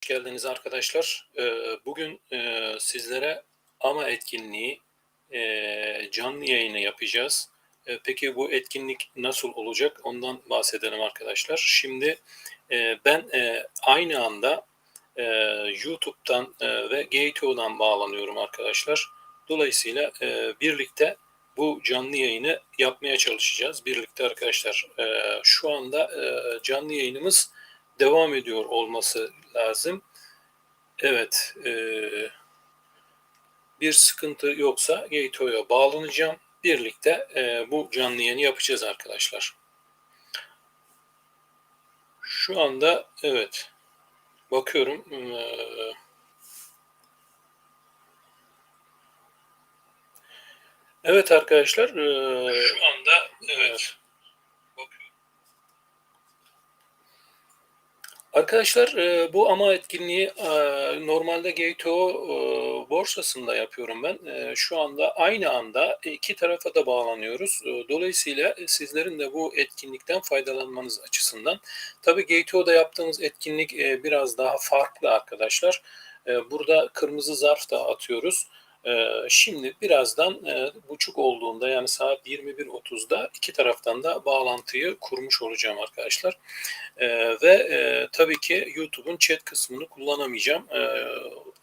geldiniz arkadaşlar. Ee, Bugün e, sizlere AMA etkinliği e, canlı yayını yapacağız. E, Peki bu etkinlik nasıl olacak? Ondan bahsedelim arkadaşlar. Şimdi ben aynı anda YouTube'dan ve Gateo'dan bağlanıyorum arkadaşlar. Dolayısıyla birlikte bu canlı yayını yapmaya çalışacağız. Birlikte arkadaşlar şu anda canlı yayınımız devam ediyor olması lazım. Evet, e, bir sıkıntı yoksa Gateo'ya bağlanacağım. Birlikte e, bu canlı yayını yapacağız arkadaşlar. Şu anda evet bakıyorum. E, evet arkadaşlar. E, Şu anda evet. Arkadaşlar e, bu ama etkinliği e, normalde Gato e, borsasında yapıyorum ben. Şu anda aynı anda iki tarafa da bağlanıyoruz. Dolayısıyla sizlerin de bu etkinlikten faydalanmanız açısından. Tabii Gato'da yaptığımız etkinlik biraz daha farklı arkadaşlar. Burada kırmızı zarf da atıyoruz. Şimdi birazdan buçuk olduğunda yani saat 21.30'da iki taraftan da bağlantıyı kurmuş olacağım arkadaşlar. Ve tabii ki YouTube'un chat kısmını kullanamayacağım.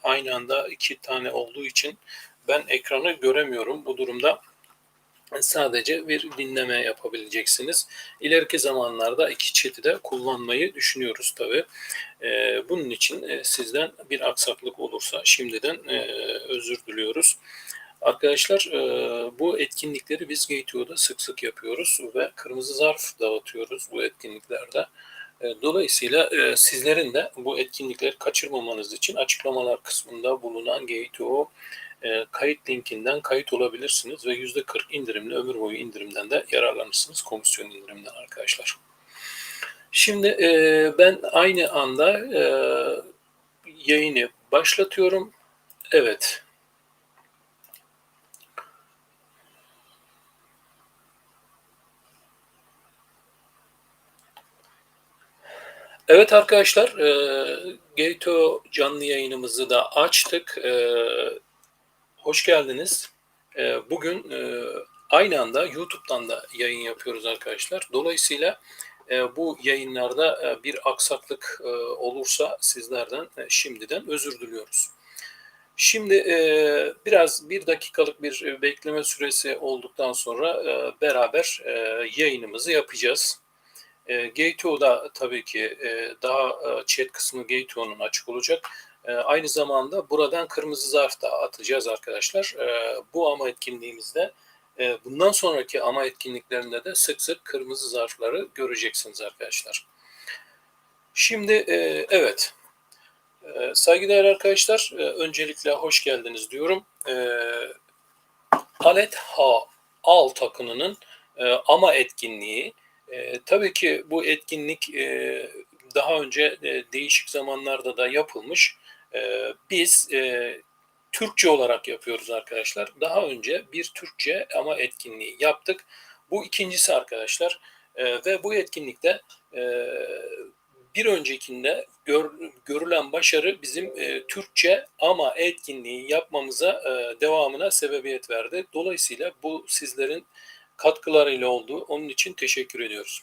Aynı anda iki tane olduğu için ben ekranı göremiyorum. Bu durumda sadece bir dinleme yapabileceksiniz. İleriki zamanlarda iki chat'i de kullanmayı düşünüyoruz tabi. Ee, bunun için e, sizden bir aksaklık olursa şimdiden e, özür diliyoruz. Arkadaşlar e, bu etkinlikleri biz Gateo'da sık sık yapıyoruz ve kırmızı zarf dağıtıyoruz bu etkinliklerde. Dolayısıyla sizlerin de bu etkinlikleri kaçırmamanız için açıklamalar kısmında bulunan Gateo e, kayıt linkinden kayıt olabilirsiniz ve %40 indirimli ömür boyu indirimden de yararlanırsınız komisyon indiriminden arkadaşlar. Şimdi e, ben aynı anda e, yayını başlatıyorum. Evet. Evet arkadaşlar, e, Gato canlı yayınımızı da açtık. E, Hoş geldiniz. Ee, bugün e, aynı anda YouTube'dan da yayın yapıyoruz arkadaşlar. Dolayısıyla e, bu yayınlarda e, bir aksaklık olursa sizlerden şimdiden özür diliyoruz. Şimdi biraz bir dakikalık bir bekleme süresi olduktan sonra beraber yayınımızı yapacağız. Gateo'da tabii ki daha chat kısmı Gateo'nun açık olacak. Ee, aynı zamanda buradan kırmızı zarf da atacağız arkadaşlar. Ee, bu ama etkinliğimizde e, bundan sonraki ama etkinliklerinde de sık sık kırmızı zarfları göreceksiniz arkadaşlar. Şimdi e, evet e, saygıdeğer arkadaşlar öncelikle hoş geldiniz diyorum. Alet Ha Al takımının ama etkinliği tabii ki bu etkinlik daha önce değişik zamanlarda da yapılmış. Ee, biz e, Türkçe olarak yapıyoruz arkadaşlar. Daha önce bir Türkçe ama etkinliği yaptık. Bu ikincisi arkadaşlar. E, ve bu etkinlikte e, bir öncekinde gör, görülen başarı bizim e, Türkçe ama etkinliği yapmamıza e, devamına sebebiyet verdi. Dolayısıyla bu sizlerin katkılarıyla oldu. Onun için teşekkür ediyoruz.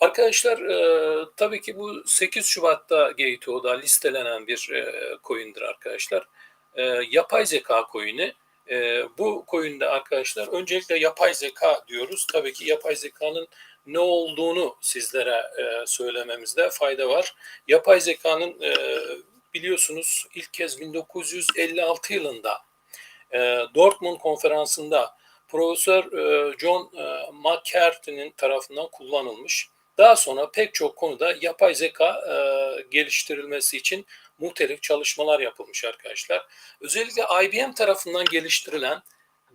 Arkadaşlar e, tabii ki bu 8 Şubat'ta GTO'da listelenen bir e, coin'dir arkadaşlar. E, yapay zeka coin'i. E, bu coin'de arkadaşlar öncelikle yapay zeka diyoruz. Tabii ki yapay zekanın ne olduğunu sizlere e, söylememizde fayda var. Yapay zekanın e, biliyorsunuz ilk kez 1956 yılında e, Dortmund konferansında Profesör e, John e, McCarthy'nin tarafından kullanılmış daha sonra pek çok konuda yapay zeka e, geliştirilmesi için muhtelif çalışmalar yapılmış arkadaşlar. Özellikle IBM tarafından geliştirilen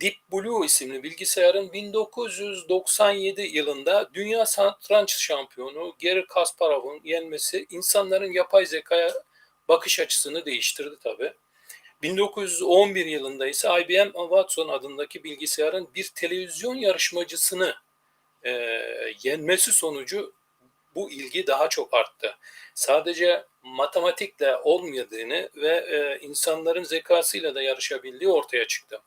Deep Blue isimli bilgisayarın 1997 yılında dünya satranç şampiyonu Gary Kasparov'un yenmesi insanların yapay zekaya bakış açısını değiştirdi tabi. 1911 yılında ise IBM Watson adındaki bilgisayarın bir televizyon yarışmacısını e, yenmesi sonucu bu ilgi daha çok arttı. Sadece matematikle olmadığını ve e, insanların zekasıyla da yarışabildiği ortaya çıktı.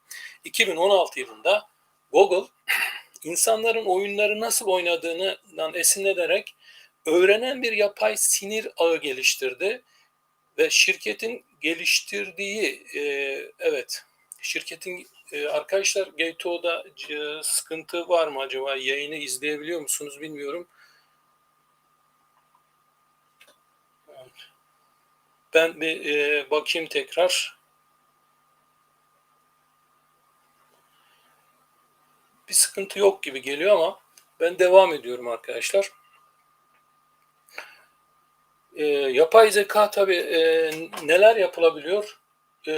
2016 yılında Google insanların oyunları nasıl oynadığından esinlenerek öğrenen bir yapay sinir ağı geliştirdi ve şirketin geliştirdiği e, evet şirketin e, arkadaşlar Gato'da e, sıkıntı var mı acaba yayını izleyebiliyor musunuz bilmiyorum. Ben bir e, bakayım tekrar. Bir sıkıntı yok gibi geliyor ama ben devam ediyorum arkadaşlar. E, yapay zeka tabii e, neler yapılabiliyor e,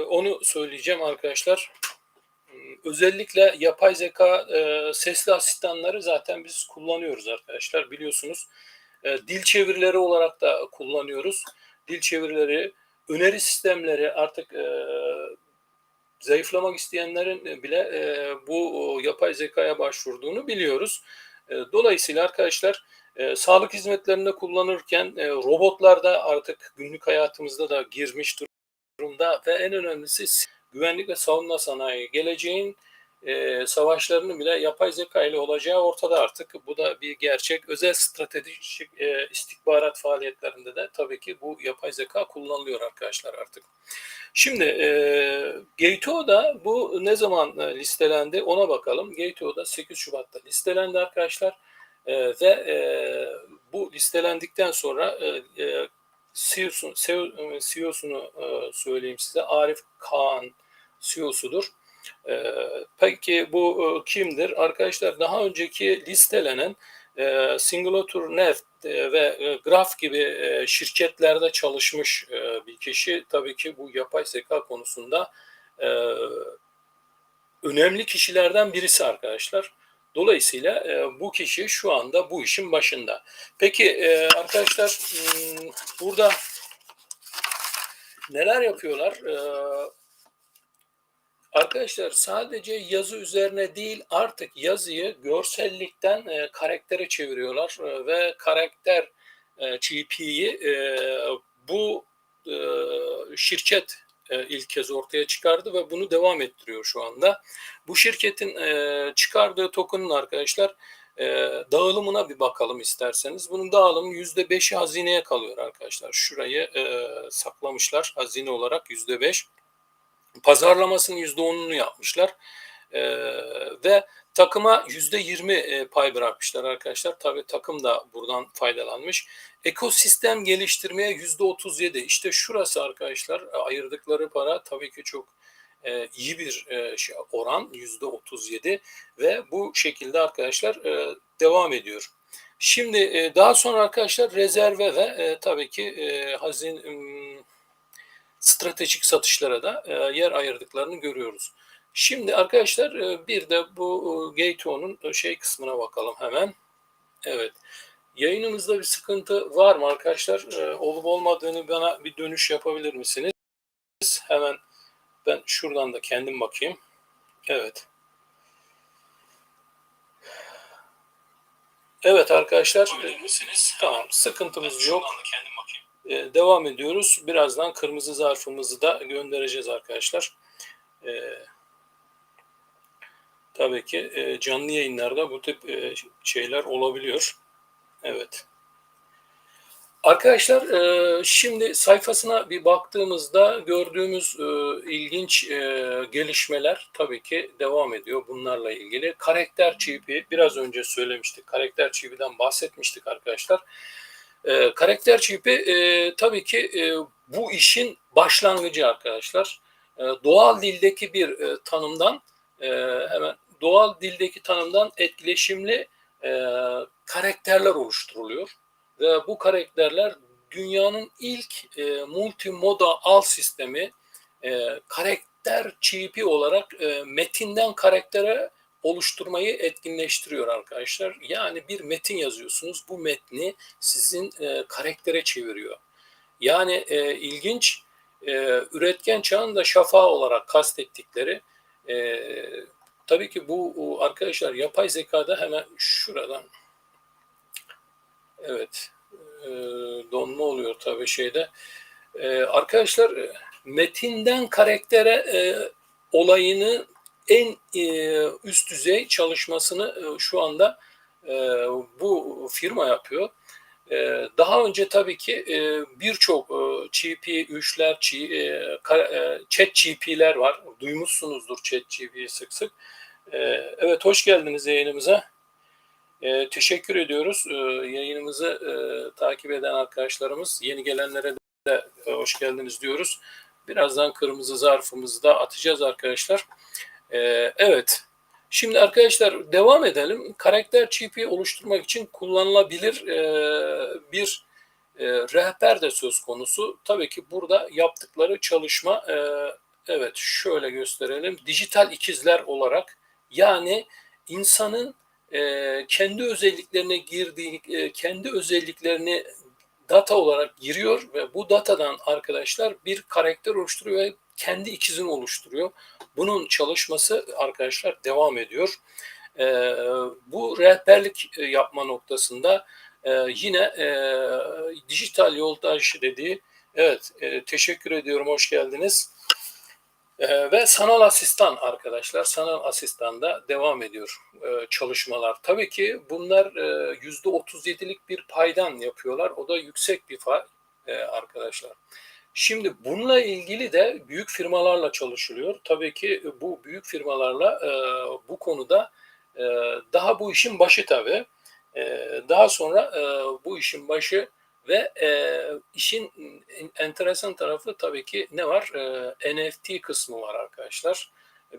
onu söyleyeceğim arkadaşlar. Özellikle yapay zeka e, sesli asistanları zaten biz kullanıyoruz arkadaşlar biliyorsunuz. E, dil çevirileri olarak da kullanıyoruz. Dil çevirileri, öneri sistemleri artık e, zayıflamak isteyenlerin bile e, bu yapay zekaya başvurduğunu biliyoruz. E, dolayısıyla arkadaşlar e, sağlık hizmetlerinde kullanırken e, robotlar da artık günlük hayatımızda da girmiş durumda ve en önemlisi güvenlik ve savunma sanayi geleceğin e, savaşlarının bile yapay zeka ile olacağı ortada artık. Bu da bir gerçek. Özel stratejik e, istihbarat faaliyetlerinde de tabii ki bu yapay zeka kullanılıyor arkadaşlar artık. Şimdi e, Gato'da bu ne zaman e, listelendi ona bakalım. Gato'da 8 Şubat'ta listelendi arkadaşlar. E, ve e, bu listelendikten sonra e, e, CEO'sunu, CEO'sunu e, söyleyeyim size. Arif Kaan CEO'sudur. E, peki bu e, kimdir? Arkadaşlar daha önceki listelenen e, Singulatur Net e, ve e, Graph gibi e, şirketlerde çalışmış bir kişi. Tabii ki bu yapay zeka konusunda önemli kişilerden birisi arkadaşlar. Dolayısıyla e, bu kişi şu anda bu işin başında. Peki e, arkadaşlar hmm, burada neler yapıyorlar? E, arkadaşlar sadece yazı üzerine değil artık yazıyı görsellikten e, karaktere çeviriyorlar e, ve karakter e, GP'yi e, bu e, şirket e, ilk kez ortaya çıkardı ve bunu devam ettiriyor şu anda. Bu şirketin e, çıkardığı token'ın arkadaşlar e, dağılımına bir bakalım isterseniz. Bunun dağılımı %5'i hazineye kalıyor arkadaşlar. Şurayı saklamışlar hazine olarak %5. Pazarlamasının %10'unu yapmışlar. ve takıma %20 pay bırakmışlar arkadaşlar. Tabii takım da buradan faydalanmış. Ekosistem geliştirmeye %37. İşte şurası arkadaşlar ayırdıkları para tabii ki çok e, iyi bir e, şey, oran %37 ve bu şekilde arkadaşlar e, devam ediyor. Şimdi e, daha sonra arkadaşlar rezerve ve e, tabii ki e, hazin e, stratejik satışlara da e, yer ayırdıklarını görüyoruz. Şimdi arkadaşlar e, bir de bu e, Gatew'un e, şey kısmına bakalım hemen. Evet. Yayınımızda bir sıkıntı var mı arkadaşlar? Olup olmadığını bana bir dönüş yapabilir misiniz? Hemen ben şuradan da kendim bakayım. Evet. Evet arkadaşlar. Tamam sıkıntımız yok. Ee, devam ediyoruz. Birazdan kırmızı zarfımızı da göndereceğiz arkadaşlar. Ee, tabii ki e, canlı yayınlarda bu tip e, şeyler olabiliyor. Evet. Arkadaşlar e, şimdi sayfasına bir baktığımızda gördüğümüz e, ilginç e, gelişmeler tabii ki devam ediyor bunlarla ilgili. Karakter çipi biraz önce söylemiştik. Karakter çipinden bahsetmiştik arkadaşlar. Karakter çipi tabii ki bu işin başlangıcı arkadaşlar. Doğal dildeki bir tanımdan hemen doğal dildeki tanımdan etkileşimli karakterler oluşturuluyor ve bu karakterler dünyanın ilk e, multimoda al sistemi e, karakter çipi olarak e, metinden karaktere oluşturmayı etkinleştiriyor arkadaşlar. Yani bir metin yazıyorsunuz. Bu metni sizin e, karaktere çeviriyor. Yani e, ilginç e, üretken çağın da şafağı olarak kastettikleri e, tabii ki bu arkadaşlar yapay zekada hemen şuradan Evet. Ee, donma oluyor tabii şeyde. Ee, arkadaşlar e, metinden karaktere e, olayını en e, üst düzey çalışmasını e, şu anda e, bu firma yapıyor. Daha önce tabii ki birçok e, GP3'ler, G, e, ka- e, chat GP'ler var. Duymuşsunuzdur chat GP'yi sık sık. Evet hoş geldiniz yayınımıza. Teşekkür ediyoruz. Yayınımızı takip eden arkadaşlarımız, yeni gelenlere de hoş geldiniz diyoruz. Birazdan kırmızı zarfımızı da atacağız arkadaşlar. E, evet, şimdi arkadaşlar devam edelim. Karakter çipi oluşturmak için kullanılabilir e, bir e, rehber de söz konusu. Tabii ki burada yaptıkları çalışma, e, evet şöyle gösterelim. Dijital ikizler olarak yani insanın e, kendi özelliklerine girdiği, e, kendi özelliklerini data olarak giriyor ve bu datadan arkadaşlar bir karakter oluşturuyor ve kendi ikizini oluşturuyor. Bunun çalışması arkadaşlar devam ediyor. E, bu rehberlik e, yapma noktasında e, yine e, dijital yoldaş dediği, evet e, teşekkür ediyorum, hoş geldiniz. Ee, ve sanal asistan arkadaşlar, sanal asistanda devam ediyor e, çalışmalar. Tabii ki bunlar e, yüzde 37'lik bir paydan yapıyorlar. O da yüksek bir pay e, arkadaşlar. Şimdi bununla ilgili de büyük firmalarla çalışılıyor. Tabii ki bu büyük firmalarla e, bu konuda e, daha bu işin başı tabii. E, daha sonra e, bu işin başı ve e, işin enteresan tarafı tabii ki ne var? E, NFT kısmı var arkadaşlar.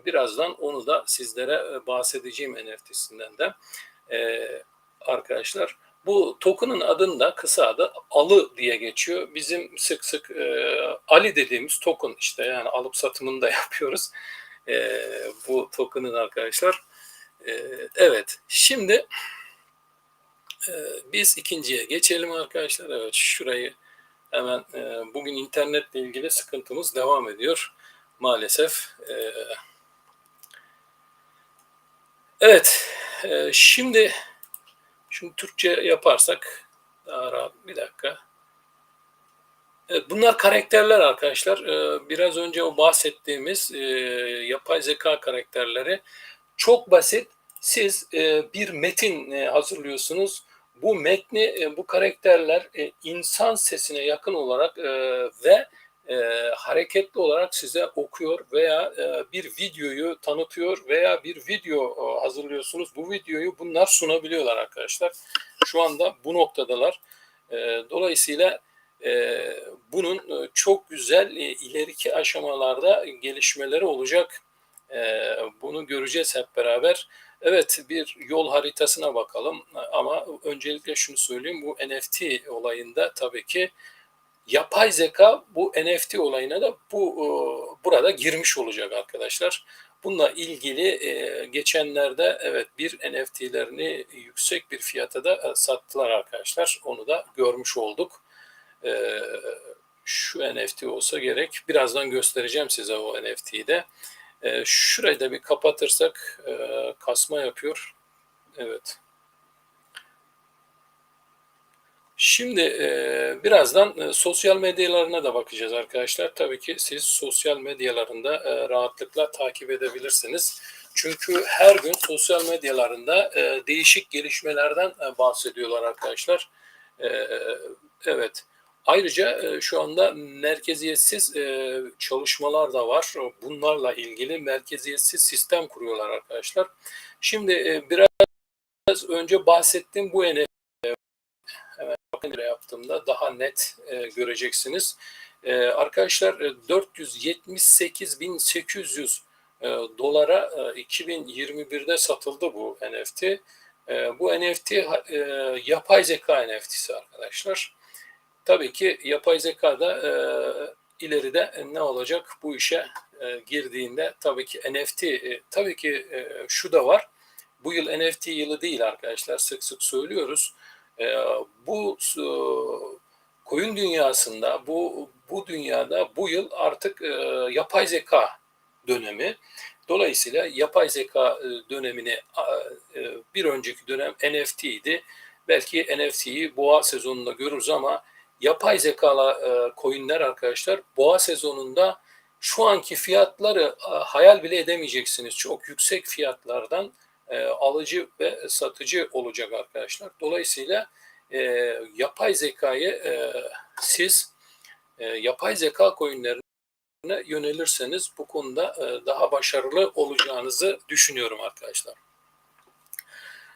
Birazdan onu da sizlere bahsedeceğim NFT'sinden de. E, arkadaşlar bu token'ın adında kısa adı alı diye geçiyor. Bizim sık sık e, Ali dediğimiz token işte yani alıp satımını da yapıyoruz. E, bu token'ın arkadaşlar. E, evet şimdi ee, biz ikinciye geçelim arkadaşlar. Evet şurayı hemen e, bugün internetle ilgili sıkıntımız devam ediyor. Maalesef. E, evet. E, şimdi şimdi Türkçe yaparsak daha rahat bir dakika. Bunlar karakterler arkadaşlar. Biraz önce o bahsettiğimiz yapay zeka karakterleri çok basit. Siz bir metin hazırlıyorsunuz bu metni e, bu karakterler e, insan sesine yakın olarak e, ve hareketli olarak size okuyor veya bir videoyu tanıtıyor veya bir video hazırlıyorsunuz. Bu videoyu bunlar sunabiliyorlar arkadaşlar. Şu anda bu noktadalar. Dolayısıyla bunun çok güzel ileriki aşamalarda gelişmeleri olacak. Bunu göreceğiz hep beraber. Evet bir yol haritasına bakalım ama öncelikle şunu söyleyeyim bu NFT olayında tabii ki yapay zeka bu NFT olayına da bu e, burada girmiş olacak arkadaşlar. Bununla ilgili e, geçenlerde evet bir NFT'lerini yüksek bir fiyata da e, sattılar arkadaşlar. Onu da görmüş olduk. Şu NFT olsa gerek. Birazdan göstereceğim size o NFT'yi de. E, şurayı da bir kapatırsak e, kasma yapıyor. Evet. Şimdi e, birazdan e, sosyal medyalarına da bakacağız arkadaşlar. Tabii ki siz sosyal medyalarında e, rahatlıkla takip edebilirsiniz. Çünkü her gün sosyal medyalarında e, değişik gelişmelerden e, bahsediyorlar arkadaşlar. E, evet. Ayrıca e, şu anda merkeziyetsiz e, çalışmalar da var. Bunlarla ilgili merkeziyetsiz sistem kuruyorlar arkadaşlar. Şimdi e, biraz önce bahsettiğim bu NFT yaptığımda daha net göreceksiniz. Arkadaşlar 478.800 dolara 2021'de satıldı bu NFT. Bu NFT yapay zeka NFT'si arkadaşlar. Tabii ki yapay zeka da e, ileride ne olacak bu işe e, girdiğinde tabii ki NFT e, tabii ki e, şu da var. Bu yıl NFT yılı değil arkadaşlar. Sık sık söylüyoruz. E, bu e, koyun dünyasında bu bu dünyada bu yıl artık e, yapay zeka dönemi. Dolayısıyla yapay zeka e, dönemini e, bir önceki dönem NFT'ydi. belki NFT'yi boğa sezonunda görürüz ama yapay zekalı e, coinler arkadaşlar boğa sezonunda şu anki fiyatları e, hayal bile edemeyeceksiniz. Çok yüksek fiyatlardan e, alıcı ve satıcı olacak arkadaşlar. Dolayısıyla e, yapay zekayı e, siz e, yapay zeka coinlerine yönelirseniz bu konuda e, daha başarılı olacağınızı düşünüyorum arkadaşlar.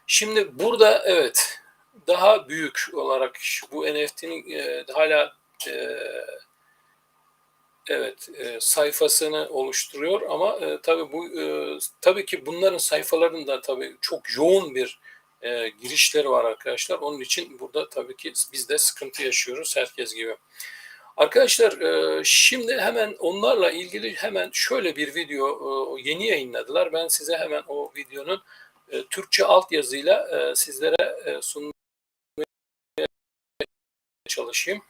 Şimdi burada evet daha büyük olarak bu NFT'nin e, hala e, evet e, sayfasını oluşturuyor ama e, tabii bu e, tabii ki bunların sayfalarında tabii çok yoğun bir e, girişleri var arkadaşlar. Onun için burada tabii ki biz de sıkıntı yaşıyoruz herkes gibi. Arkadaşlar e, şimdi hemen onlarla ilgili hemen şöyle bir video e, yeni yayınladılar. Ben size hemen o videonun e, Türkçe altyazıyla e, sizlere e, sunmaya çalışayım.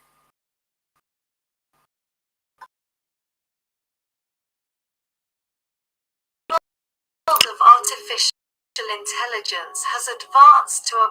Artificial intelligence has advanced to a